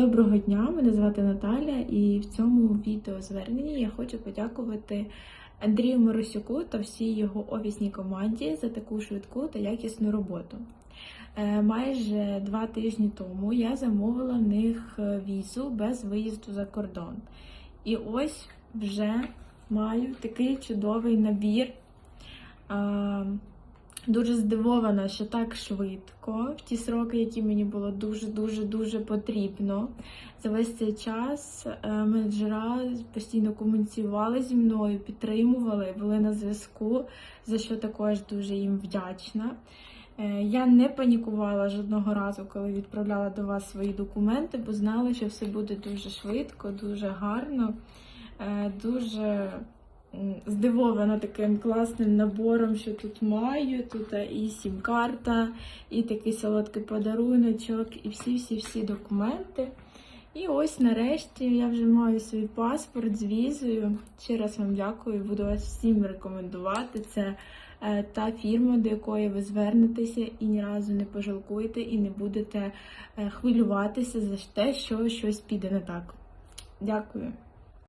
Доброго дня, мене звати Наталя, і в цьому відеозверненні я хочу подякувати Андрію Моросюку та всій його офісній команді за таку швидку та якісну роботу. Е, Майже два тижні тому я замовила в них візу без виїзду за кордон. І ось вже маю такий чудовий набір. Дуже здивована, що так швидко, в ті сроки, які мені було дуже-дуже дуже потрібно. За весь цей час е, менеджера постійно комунікували зі мною, підтримували, були на зв'язку, за що також дуже їм вдячна. Е, Я не панікувала жодного разу, коли відправляла до вас свої документи, бо знала, що все буде дуже швидко, дуже гарно, е, дуже здивована таким класним набором, що тут маю. Тут і сім-карта, і такий солодкий подаруночок, і всі-всі-всі документи. І ось нарешті я вже маю свій паспорт з візою. Ще раз вам дякую, буду вас всім рекомендувати. Це е, та фірма, до якої ви звернетеся і ні разу не пожалкуєте, і не будете е, хвилюватися за те, що щось піде не так. Дякую.